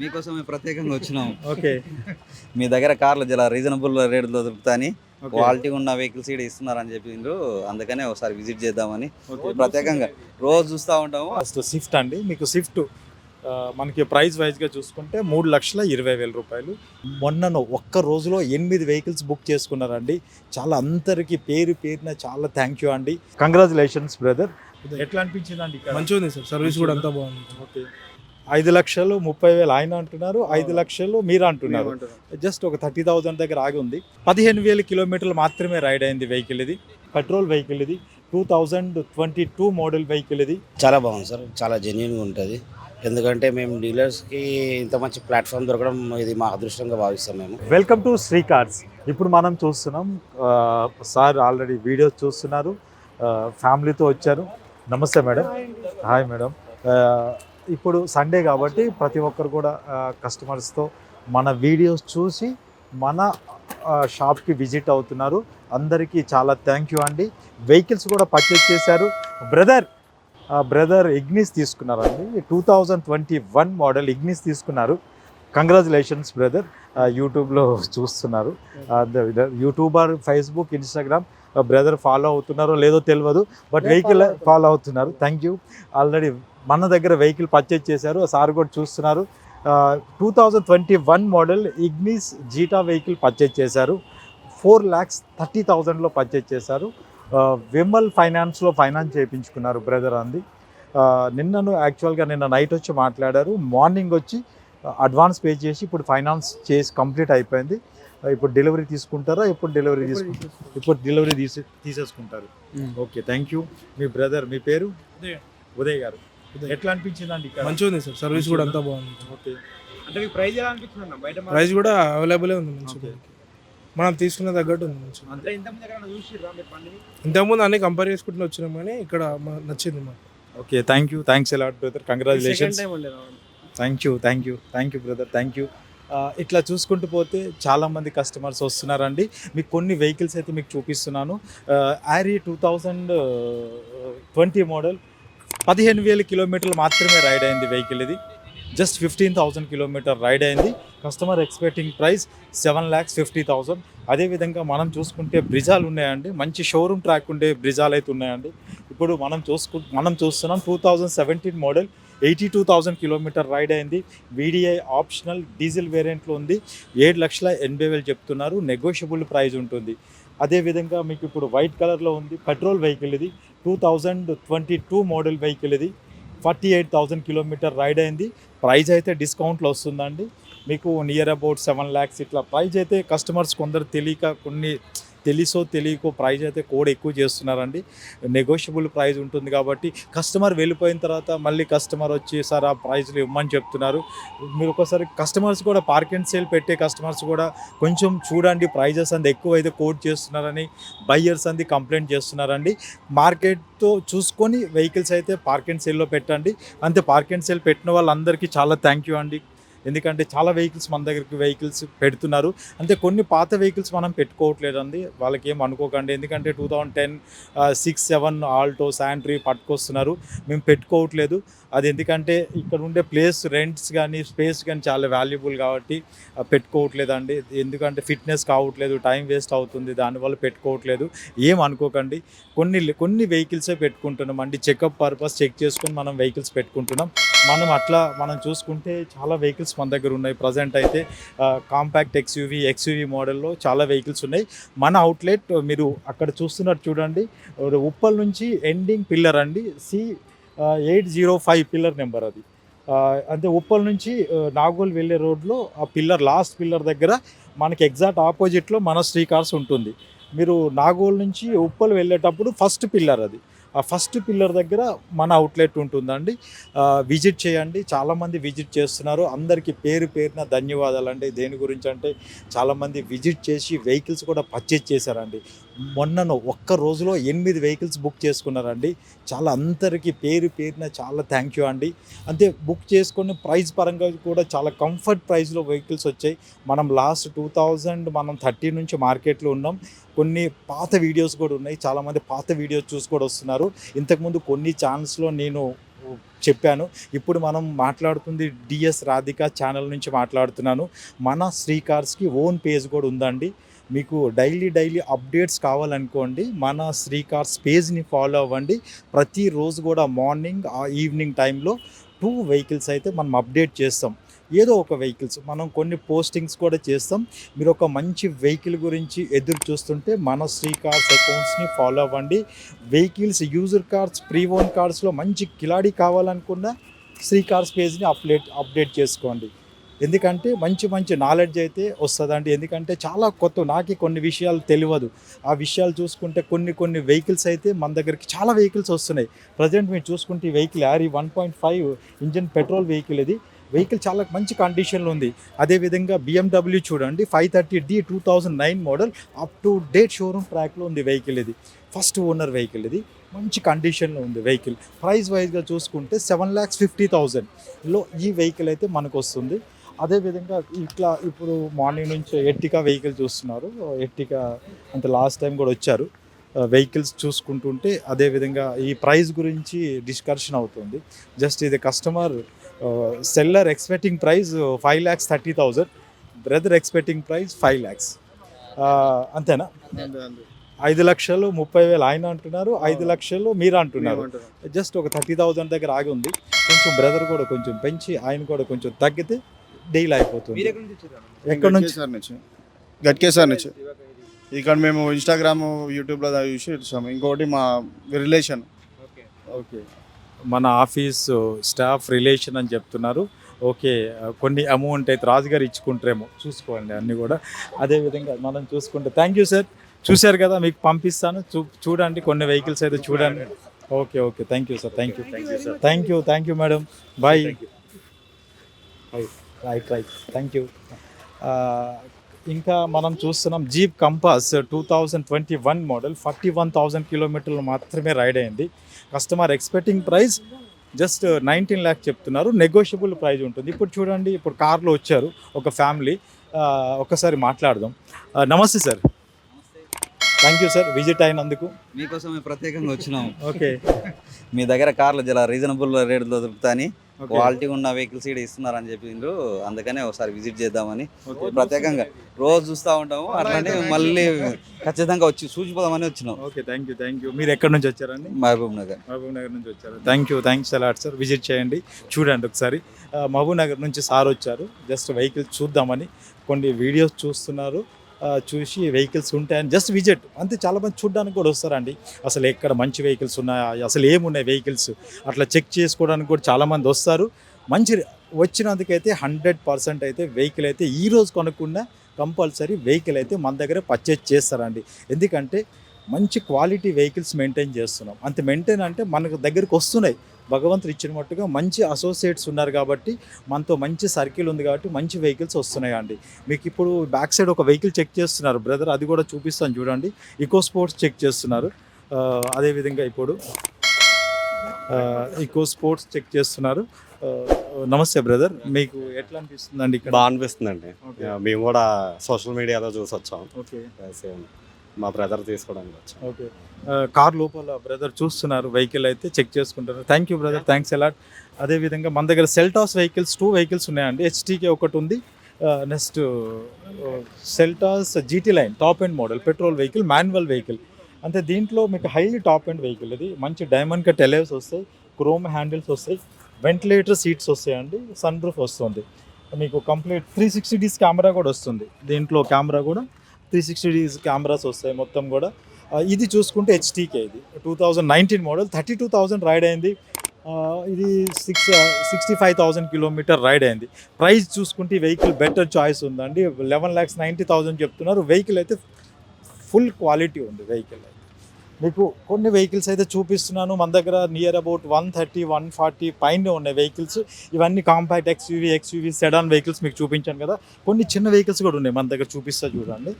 మీకోసమే ప్రత్యేకంగా వచ్చినాం. ఓకే. మీ దగ్గర కార్లు చాలా రీజనబుల్ రేట్లో దొరుకుతాయని. క్వాలిటీ ఉన్న వెహికల్స్ ఇక్కడ ఇస్తున్నారని చెప్పిండ్రు అందుకనే ఒకసారి విజిట్ చేద్దామని. ప్రత్యేకంగా రోజు చూస్తూ ఉంటాము. ఫస్ట్ స్విఫ్ట్ అండి. మీకు స్విఫ్ట్ మనకి ప్రైస్ వైజ్గా చూసుకుంటే మూడు లక్షల ఇరవై వేల రూపాయలు. మొన్నను ఒక్క రోజులో ఎనిమిది వెహికల్స్ బుక్ చేసుకున్నారండి. చాలా అందరికి పేరు పేరున చాలా థ్యాంక్ యూ అండి. కంగ్రాచులేషన్స్ బ్రదర్ ఎట్లా అనిపించింది అండి మంచిగా ఉంది సార్. సర్వీస్ కూడా అంతా బాగుంది. ఓకే. ఐదు లక్షలు ముప్పై వేలు ఆయన అంటున్నారు ఐదు లక్షలు మీరు అంటున్నారు. జస్ట్ ఒక థర్టీ థౌజండ్ దగ్గర ఆగి ఉంది. పదిహేను వేల కిలోమీటర్లు మాత్రమే రైడ్ అయింది వెహికల్ ఇది. పెట్రోల్ వెహికల్ ఇది. Two thousand twenty two model vehicle ఇది. చాలా బాగుంది సార్. చాలా జెన్యున్గా ఉంటుంది. ఎందుకంటే మేము డీలర్స్కి ఇంత మంచి ప్లాట్ఫామ్ దొరకడం ఇది మా అదృష్టంగా భావిస్తాం మేము. వెల్కమ్ టు శ్రీ కార్డ్స్ ఇప్పుడు మనం చూస్తున్నాం సార్ ఆల్రెడీ వీడియోస్ చూస్తున్నారు ఫ్యామిలీతో వచ్చారు. నమస్తే మేడం. హాయ్ మేడం ఆ, ఇప్పుడు సండే కాబట్టి ప్రతి ఒక్కరు కూడా కస్టమర్స్తో మన వీడియోస్ చూసి మన షాప్కి విజిట్ అవుతున్నారు. అందరికీ చాలా థ్యాంక్ యూ అండి. వెహికల్స్ కూడా పర్చేజ్ చేశారు. బ్రదర్ బ్రదర్ ఇగ్నిస్ తీసుకున్నారండి. Two thousand twenty one model Ignis తీసుకున్నారు కంగ్రాచులేషన్స్ బ్రదర్ యూట్యూబ్లో చూస్తున్నారు. YouTuber Facebook Instagram brother follow అవుతున్నారో లేదో తెలియదు బట్ వెహికల్ ఫాలో అవుతున్నారు. థ్యాంక్ యూ ఆల్రెడీ మన దగ్గర వెహికల్ పర్చేజ్ చేశారు. సార్ కూడా చూస్తున్నారు. Two thousand twenty one model Ignis Zeta vehicle purchase చేశారు. ఫోర్ ల్యాక్స్ థర్టీ థౌజండ్లో పర్చేజ్ చేశారు. విమల్ ఫైనాన్స్లో ఫైనాన్స్ చేయించుకున్నారు బ్రదర్ అంది. నిన్నను యాక్చువల్గా నిన్న నైట్ వచ్చి మాట్లాడారు. మార్నింగ్ వచ్చి అడ్వాన్స్ పే చేసి ఇప్పుడు ఫైనాన్స్ చేసి కంప్లీట్ అయిపోయింది. ఇప్పుడు డెలివరీ తీసుకుంటారా? ఇప్పుడు డెలివరీ తీసుకుంటారు. ఇప్పుడు డెలివరీ తీసే తీసేసుకుంటారు. ఓకే థ్యాంక్ యూ మీ బ్రదర్ మీ పేరు? ఉదయ్. ఉదయ్ గారు. ఎట్లా అనిపించింది అండి ఇక్కడ? మంచిగా ఉంది సార్ సర్వీస్ కూడా అంతా బాగుంది. ఓకే. అంటే మీకు ప్రైస్ ఎలా అనిపిస్తుంది అన్న బయట ప్రైస్ కూడా అవైలబుల్ ఉంది మంచిగా. మనం తీసుకున్న తగ్గట్టు ఉంది మంచిగా. అంటే ఇంత ముందు ఎక్కడ చూసిర్రా మీరు పండుగ ఇంతకుముందు అన్ని కంపేర్ చేసుకుంటూ వచ్చినాం కానీ ఇక్కడ మా- నచ్చింది మాకు. ఓకే థ్యాంక్ యూ థ్యాంక్స్ ఎలా brother second congratulations time. Thank you thank you thank you brother thank you ఇట్లా చూసుకుంటూ పోతే చాలామంది కస్టమర్స్ వస్తున్నారండి. మీకు కొన్ని వెహికల్స్ అయితే మీకు చూపిస్తున్నాను. Yaris two thousand twenty model పదిహేను వేల కిలోమీటర్లు మాత్రమే రైడ్ అయింది వెహికల్ ఇది. Just fifteen thousand kilometre ride అయింది. Customer expecting price seven lakhs fifty thousand అదేవిధంగా మనం చూసుకుంటే బ్రిజాలు ఉన్నాయండి. మంచి షోరూమ్ ట్రాక్ ఉండే బ్రిజాలు అయితే ఉన్నాయండి. ఇప్పుడు మనం చూసుకు మనం చూస్తున్నాం two thousand seventeen model eighty two thousand kilometre ride అయింది. వీడిఐ ఆప్షనల్ డీజిల్ వేరియంట్లో ఉంది. ఏడు లక్షల ఎనభై వేలు చెప్తున్నారు. నెగోషియబుల్ ప్రైస్ ఉంటుంది. అదేవిధంగా మీకు ఇప్పుడు వైట్ కలర్లో ఉంది పెట్రోల్ వెహికల్ ఇది. Two thousand twenty two model vehicle ఇది. Forty eight thousand kilometre ride అయింది. ప్రైజ్ అయితే డిస్కౌంట్లో వస్తుందండి. మీకు నియర్ అబౌట్ సెవెన్ ల్యాక్స్ ఇట్లా ప్రైజ్ అయితే కస్టమర్స్ కొందరు తెలియక కొన్ని తెలిసో తెలియకో ప్రైస్ అయితే కోడ్ ఎక్కువ చేస్తున్నారండి. నెగోషియబుల్ ప్రైజ్ ఉంటుంది కాబట్టి కస్టమర్ వెళ్ళిపోయిన తర్వాత మళ్ళీ కస్టమర్ వచ్చి సార్ ఆ ప్రైజ్లు ఇవ్వమని చెప్తున్నారు. మీరు ఒకసారి కస్టమర్స్ కూడా పార్క్ అండ్ సేల్ పెట్టే కస్టమర్స్ కూడా కొంచెం చూడండి ప్రైజెస్ అంత ఎక్కువ అయితే కోడ్ చేస్తున్నారని బయ్యర్స్ అంది కంప్లైంట్ చేస్తున్నారండి. మార్కెట్తో చూసుకొని వెహికల్స్ అయితే పార్క్ అండ్ సేల్లో పెట్టండి. అంతే పార్క్ అండ్ సేల్ పెట్టిన వాళ్ళందరికీ చాలా థ్యాంక్ యూ అండి. ఎందుకంటే చాలా వెహికల్స్ మన దగ్గరికి వెహికల్స్ పెడుతున్నారు. అంటే కొన్ని పాత వెహికల్స్ మనం పెట్టుకోవట్లేదండి. వాళ్ళకి ఏం అనుకోకండి. ఎందుకంటే two thousand ten six seven Alto Santro పట్టుకొస్తున్నారు. మేము పెట్టుకోవట్లేదు. అది ఎందుకంటే ఇక్కడ ఉండే ప్లేస్ రెంట్స్ కానీ స్పేస్ కానీ చాలా వాల్యుబుల్ కాబట్టి పెట్టుకోవట్లేదండి. ఎందుకంటే ఫిట్నెస్ కావట్లేదు టైం వేస్ట్ అవుతుంది. దానివల్ల పెట్టుకోవట్లేదు. ఏం అనుకోకండి. కొన్ని కొన్ని వెహికల్సే పెట్టుకుంటున్నాం అండి. చెకప్ పర్పస్ చెక్ చేసుకొని మనం వెహికల్స్ పెట్టుకుంటున్నాం. మనం అట్లా మనం చూసుకుంటే చాలా వెహికల్స్ మన దగ్గర ఉన్నాయి. ప్రజెంట్ అయితే కాంపాక్ట్ ఎక్స్యూవీ ఎక్స్యూవీ మోడల్లో చాలా వెహికల్స్ ఉన్నాయి. మన అవుట్లెట్ మీరు అక్కడ చూస్తున్నట్టు చూడండి. ఉప్పల్ నుంచి ఎండింగ్ పిల్లర్ అండి. C eight zero five pillar number అది. అంటే ఉప్పల్ నుంచి నాగోల్ వెళ్ళే రోడ్లో ఆ పిల్లర్ లాస్ట్ పిల్లర్ దగ్గర మనకి ఎగ్జాక్ట్ ఆపోజిట్లో మన శ్రీకార్స్ ఉంటుంది. మీరు నాగోల్ నుంచి ఉప్పల్ వెళ్ళేటప్పుడు ఫస్ట్ పిల్లర్ అది. ఆ ఫస్ట్ పిల్లర్ దగ్గర మన అవుట్లెట్ ఉంటుందండి. విజిట్ చేయండి. చాలామంది విజిట్ చేస్తున్నారు. అందరికీ పేరు పేరున ధన్యవాదాలు అండి దేని గురించి అంటే చాలామంది విజిట్ చేసి వెహికల్స్ కూడా పర్చేజ్ చేశారండి. మొన్నను ఒక్క రోజులో ఎనిమిది వెహికల్స్ బుక్ చేసుకున్నారండి. చాలా అందరికీ పేరు పేరున చాలా థ్యాంక్ యూ అండి. అంతే బుక్ చేసుకుని ప్రైస్ పరంగా కూడా చాలా కంఫర్ట్ ప్రైస్లో వెహికల్స్ వచ్చాయి. మనం లాస్ట్ టూ థౌజండ్ మనం థర్టీ నుంచి మార్కెట్లో ఉన్నాం. కొన్ని పాత వీడియోస్ కూడా ఉన్నాయి. చాలామంది పాత వీడియోస్ చూసి కూడా వస్తున్నారు. ఇంతకుముందు కొన్ని ఛానల్స్లో నేను చెప్పాను. ఇప్పుడు మనం మాట్లాడుతుంది డిఎస్ రాధిక ఛానల్ నుంచి మాట్లాడుతున్నాను. మన శ్రీకార్స్కి ఓన్ పేజ్ కూడా ఉందండి. మీకు డైలీ డైలీ అప్డేట్స్ కావాలనుకోండి మన శ్రీ కార్స్ పేజ్ని ఫాలో అవ్వండి. ప్రతిరోజు కూడా మార్నింగ్ ఆ ఈవినింగ్ టైంలో టూ వెహికల్స్ అయితే మనం అప్డేట్ చేస్తాం. ఏదో ఒక వెహికల్స్ మనం కొన్ని పోస్టింగ్స్ కూడా చేస్తాం. మీరు ఒక మంచి వెహికల్ గురించి ఎదురు చూస్తుంటే మన శ్రీ కార్స్ అకౌంట్స్ని ఫాలో అవ్వండి. Vehicles user cards pre own కార్డ్స్లో మంచి కిలాడీ కావాలనుకున్న శ్రీ కార్స్ పేజ్ని అప్డేట్ అప్డేట్ చేసుకోండి. ఎందుకంటే మంచి మంచి నాలెడ్జ్ అయితే వస్తుందండి. ఎందుకంటే చాలా కొత్త నాకు కొన్ని విషయాలు తెలియదు. ఆ విషయాలు చూసుకుంటే కొన్ని కొన్ని వెహికల్స్ అయితే మన దగ్గరికి చాలా వెహికల్స్ వస్తున్నాయి. ప్రజెంట్ మీరు చూసుకుంటే ఈ vehicle Yaris one point five engine petrol vehicle ఇది. వెహికల్ చాలా మంచి కండిషన్లో ఉంది. అదేవిధంగా బిఎండబ్ల్యూ చూడండి five thirty D two thousand nine model up to date showroom ట్రాక్లో ఉంది వెహికల్ ఇది. ఫస్ట్ ఓనర్ వెహికల్ ఇది. మంచి కండిషన్లో ఉంది వెహికల్ ప్రైస్ వైజ్గా చూసుకుంటే సెవెన్ ల్యాక్స్ ఫిఫ్టీ థౌజండ్లో ఈ వెహికల్ అయితే మనకు వస్తుంది. అదేవిధంగా ఇట్లా ఇప్పుడు మార్నింగ్ నుంచి ఎట్టికా వెహికల్ చూస్తున్నారు? ఎట్టికా అంటే లాస్ట్ టైం కూడా వచ్చారు. వెహికల్స్ చూసుకుంటుంటే అదేవిధంగా ఈ ప్రైస్ గురించి డిస్కషన్ అవుతుంది. జస్ట్ ఇది customer seller expecting price five lakhs thirty thousand. Brother expecting price five lakhs అంతేనా? ఐదు లక్షలు ముప్పై వేలు ఆయన అంటున్నారు ఐదు లక్షలు మీరు అంటున్నారు. జస్ట్ ఒక థర్టీ థౌజండ్ దగ్గర ఆగి ఉంది. కొంచెం బ్రదర్ కూడా కొంచెం పెంచి ఆయన కూడా కొంచెం తగ్గితే డీల్ అయిపోతుంది. ఎక్కడి నుంచి? గట్కేసర్ నుంచి. ఇక్కడ మేము ఇన్స్టాగ్రామ్ యూట్యూబ్లో చూసి వచ్చాము ఇంకోటి మా రిలేషన్ ఓకే. ఓకే. మన ఆఫీస్ స్టాఫ్ రిలేషన్ అని చెప్తున్నారు. ఓకే కొన్ని అమౌంట్ అయితే రాజుగారు ఇచ్చుకుంటారేమో. చూసుకోండి అన్నీ కూడా. అదేవిధంగా మనం చూసుకుంటే థ్యాంక్ యూ సార్ చూశారు కదా మీకు పంపిస్తాను. చూ చూడండి కొన్ని వెహికల్స్ అయితే చూడండి. Okay okay. Thank you sir thank you thank you thank you madam bye right right thank you ఇంకా మనం చూస్తున్నాం Jeep Compass two thousand twenty one model forty one thousand కిలోమీటర్లు మాత్రమే రైడ్ అయింది. Customer expecting price just nineteen lakh చెప్తున్నారు. Negotiable price ఉంటుంది. ఇప్పుడు చూడండి ఇప్పుడు కార్లో వచ్చారు ఒక ఫ్యామిలీ ఒకసారి మాట్లాడదాం. ఆ, నమస్తే sir. Thank you sir visit అయినందుకు. మీకోసం ప్రత్యేకంగా వచ్చినాం. ఓకే మీ దగ్గర కార్లు చాలా రీజనబుల్ రేట్లో దొరుకుతాయని. క్వాలిటీ ఉన్న వెహికల్స్ ఇక్కడ ఇస్తున్నారని చెప్పిండ్రు అందుకనే ఒకసారి విజిట్ చేద్దామని ప్రత్యేకంగా రోజు చూస్తూ ఉంటాము అట్లనే మళ్ళీ ఖచ్చితంగా వచ్చి చూసిపోదామని వచ్చినాం. Okay thank you thank you మీరు ఎక్కడి నుంచి వచ్చారండి? మహబూబ్ నగర్. మహబూబ్ నగర్ నుంచి వచ్చారు. Thank you thanks a lot sir visit చేయండి చూడండి ఒకసారి. మహబూబ్ నగర్ నుంచి సార్ వచ్చారు. జస్ట్ వెహికల్స్ చూద్దామని కొన్ని వీడియోస్ చూస్తున్నారు. చూసి వెహికల్స్ ఉంటాయని జస్ట్ విజిట్ అంతే చాలామంది చూడడానికి కూడా వస్తారండి. అసలు ఎక్కడ మంచి వెహికల్స్ ఉన్నాయా అసలు ఏమున్నాయి వెహికల్స్? అట్లా చెక్ చేసుకోవడానికి కూడా చాలామంది వస్తారు. మంచి వచ్చినందుకైతే హండ్రెడ్ పర్సెంట్ అయితే వెహికల్ అయితే ఈ రోజు కొనకుండా కంపల్సరీ వెహికల్ అయితే మన దగ్గర పర్చేజ్ చేస్తారండి. ఎందుకంటే మంచి క్వాలిటీ వెహికల్స్ మెయింటైన్ చేస్తున్నాం. అంత మెయింటైన్ అంటే మనకు దగ్గరికి వస్తున్నాయి. భగవంతుడు ఇచ్చిన మట్టుగా మంచి అసోసియేట్స్ ఉన్నారు కాబట్టి మనతో మంచి సర్కిల్ ఉంది కాబట్టి మంచి వెహికల్స్ వస్తున్నాయి అండి మీకు ఇప్పుడు బ్యాక్ సైడ్ ఒక వెహికల్ చెక్ చేస్తున్నారు బ్రదర్ అది కూడా చూపిస్తాను చూడండి. ఇకో స్పోర్ట్స్ చెక్ చేస్తున్నారు. అదేవిధంగా ఇప్పుడు ఇకో స్పోర్ట్స్ చెక్ చేస్తున్నారు. నమస్తే బ్రదర్ మీకు ఎట్లా అనిపిస్తుందండి ఇక్కడ? బాగా అనిపిస్తుందండి. మేము కూడా సోషల్ మీడియాలో చూసి వచ్చాం ఓకే మా బ్రదర్ తీసుకోవడానికి వచ్చాం. ఓకే. కార్ లోపల బ్రదర్ చూస్తున్నారు వెహికల్ అయితే చెక్ చేసుకుంటారు thank you brother thanks a lot అదేవిధంగా మన దగ్గర సెల్టాస్ వెహికల్స్ టూ వెహికల్స్ ఉన్నాయండి. హెచ్టీకే ఒకటి ఉంది. Next Seltos GT line top end model petrol vehicle manual vehicle అంటే దీంట్లో మీకు హైలీ టాప్ అండ్ వెహికల్ ఇది. మంచి డైమండ్ కట్ ఎలెవ్స్ వస్తాయి క్రోమ్ హ్యాండిల్స్ వస్తాయి వెంటిలేటర్ సీట్స్ వస్తాయండి సన్ రూఫ్ వస్తుంది. మీకు complete three sixty degrees camera కూడా వస్తుంది. దీంట్లో కెమెరా కూడా త్రీ సిక్స్టీ కెమెరాస్ వస్తాయి మొత్తం కూడా. ఇది చూసుకుంటే హెచ్టీకే ఇది. Two thousand nineteen model thirty two thousand ride అయింది. ఇది six sixty five thousand kilometer ride అయింది. ప్రైస్ చూసుకుంటే ఈ వెహికల్ బెటర్ చాయిస్ ఉందండి. లెవెన్ ల్యాక్స్ నైంటీ థౌజండ్ చెప్తున్నారు. వెహికల్ అయితే ఫుల్ క్వాలిటీ ఉంది వెహికల్ అయితే. మీకు కొన్ని వెహికల్స్ అయితే చూపిస్తున్నాను. మన దగ్గర near about one thirty one forty పైన ఉన్నాయి వెహికల్స్ ఇవన్నీ compact XUV XUV sedan vehicles మీకు చూపించాను కదా. కొన్ని చిన్న వెహికల్స్ కూడా ఉన్నాయి మన దగ్గర చూపిస్తా చూడండి.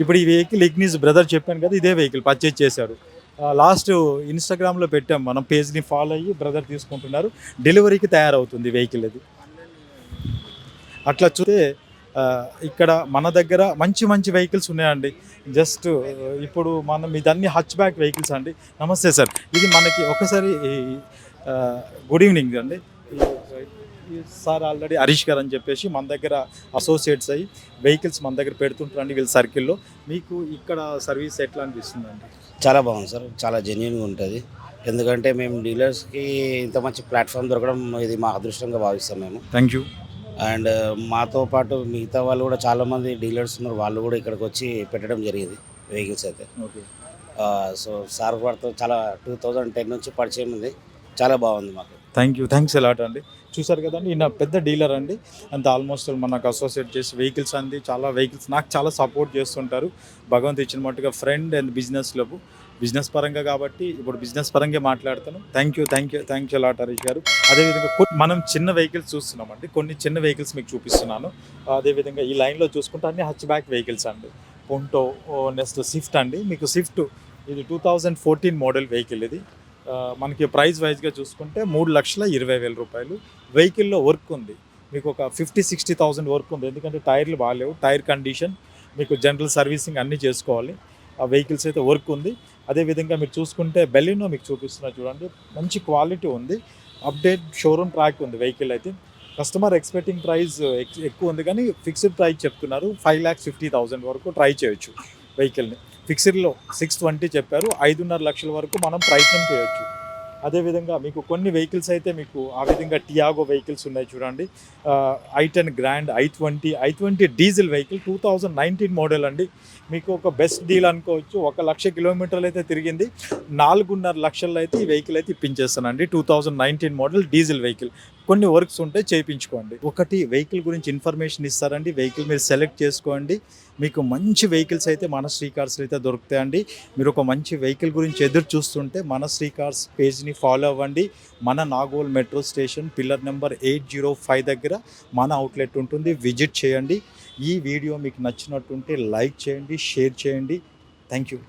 ఇప్పుడు ఈ వెహికల్ ఇగ్నిస్ బ్రదర్ చెప్పాను కదా ఇదే వెహికల్ పర్చేజ్ చేశారు. లాస్ట్ ఇన్స్టాగ్రామ్లో పెట్టాం మనం పేజ్ని ఫాలో అయ్యి బ్రదర్ తీసుకుంటున్నారు. డెలివరీకి తయారవుతుంది వెహికల్ అది అట్లా చూస్తే ఇక్కడ మన దగ్గర మంచి మంచి వెహికల్స్ ఉన్నాయండి. జస్ట్ ఇప్పుడు మనం ఇదన్నీ హచ్ బ్యాక్ వెహికల్స్ అండి. నమస్తే సార్ ఇది మనకి ఒకసారి గుడ్ ఈవినింగ్ అండి. సార్ ఆల్రెడీ హరీష్ గారు అని చెప్పేసి మన దగ్గర అసోసియేట్స్ అయ్యి వెహికల్స్ మన దగ్గర పెడుతుంటారండి వీళ్ళ సర్కిల్లో మీకు ఇక్కడ సర్వీస్ ఎట్లా అనిపిస్తుందండి? చాలా బాగుంది సార్. చాలా జెన్యున్గా ఉంటుంది. ఎందుకంటే మేము డీలర్స్కి ఇంత మంచి ప్లాట్ఫామ్ దొరకడం ఇది మా అదృష్టంగా భావిస్తాం మేము. థ్యాంక్ యూ అండ్ మాతో పాటు మిగతా వాళ్ళు కూడా చాలామంది డీలర్స్ ఉన్నారు. వాళ్ళు కూడా ఇక్కడికి వచ్చి పెట్టడం జరిగింది వెహికల్స్ అయితే. ఓకే సో సార్ వారితో చాలా టూ థౌజండ్ టెన్ నుంచి పరిచయం ఉంది. చాలా బాగుంది మాకు. థ్యాంక్ యూ థ్యాంక్స్ ఎలాట్ అండి. చూసారు కదండి ఈయన పెద్ద డీలర్ అండి. అంత ఆల్మోస్ట్ మనకు అసోసియేట్ చేసి వెహికల్స్ అంది. చాలా వెహికల్స్ నాకు చాలా సపోర్ట్ చేస్తుంటారు. భగవంత్ ఇచ్చిన మట్టుగా ఫ్రెండ్ అండ్ బిజినెస్లో బిజినెస్ పరంగా కాబట్టి ఇప్పుడు బిజినెస్ పరంగా మాట్లాడతాను thank you thank you thank you lot Harish garu. అదేవిధంగా మనం చిన్న వెహికల్స్ చూస్తున్నామండి. కొన్ని చిన్న వెహికల్స్ మీకు చూపిస్తున్నాను. అదేవిధంగా ఈ లైన్లో చూసుకుంటే అన్ని హచ్ బ్యాక్ వెహికల్స్ అండి పొంటో నెక్స్ట్ స్విఫ్ట్ అండి. మీకు స్విఫ్ట్ ఇది two thousand fourteen model vehicle ఇది. మనకి ప్రైస్ వైజ్గా చూసుకుంటే మూడు లక్షల ఇరవై వేల రూపాయలు. వెహికల్లో వర్క్ ఉంది. మీకు ఒక ఫిఫ్టీ సిక్స్టీ థౌసండ్ వర్క్ ఉంది. ఎందుకంటే టైర్లు బాగాలేవు టైర్ కండిషన్ మీకు జనరల్ సర్వీసింగ్ అన్నీ చేసుకోవాలి. ఆ వెహికల్స్ అయితే వర్క్ ఉంది. అదేవిధంగా మీరు చూసుకుంటే బెలినో మీకు చూపిస్తున్నా చూడండి. మంచి క్వాలిటీ ఉంది. అప్డేట్ షోరూమ్ ట్రాక్ ఉంది వెహికల్ అయితే. కస్టమర్ ఎక్స్పెక్టింగ్ ప్రైస్ ఎక్కువ ఉంది కానీ ఫిక్స్డ్ ప్రైస్ చెప్తున్నారు. ఫైవ్ ల్యాక్స్ ఫిఫ్టీ థౌసండ్ వరకు ట్రై చేయొచ్చు వెహికల్ని. ఫిక్స్డ్లో సిక్స్ ట్వంటీ చెప్పారు. ఐదున్నర లక్షల వరకు మనం ప్రయత్నం చేయొచ్చు. అదేవిధంగా మీకు కొన్ని వెహికల్స్ అయితే మీకు ఆ విధంగా టియాగో వెహికల్స్ ఉన్నాయి చూడండి. I ten grand I twenty I twenty diesel vehicle two thousand nineteen model అండి. మీకు ఒక బెస్ట్ డీల్ అనుకోవచ్చు. ఒక లక్ష కిలోమీటర్లు అయితే తిరిగింది. నాలుగున్నర లక్షల్లో అయితే ఈ వెహికల్ అయితే ఇప్పించేస్తానండి. Two thousand nineteen model diesel vehicle కొన్ని వర్క్స్ ఉంటే చేయించుకోండి. ఒకటి వెహికల్ గురించి ఇన్ఫర్మేషన్ ఇస్తారండి. వెహికల్ మీరు సెలెక్ట్ చేసుకోండి. మీకు మంచి వెహికల్స్ అయితే మన శ్రీ కార్స్లో అయితే దొరుకుతాయండి. మీరు ఒక మంచి వెహికల్ గురించి ఎదురు చూస్తుంటే మన శ్రీ కార్స్ పేజ్ని ఫాలో అవ్వండి. మన Nagole metro station pillar number eight zero five దగ్గర మన అవుట్లెట్ ఉంటుంది. విజిట్ చేయండి. ఈ వీడియో మీకు నచ్చినట్టుంటే లైక్ చేయండి షేర్ చేయండి. Thank you.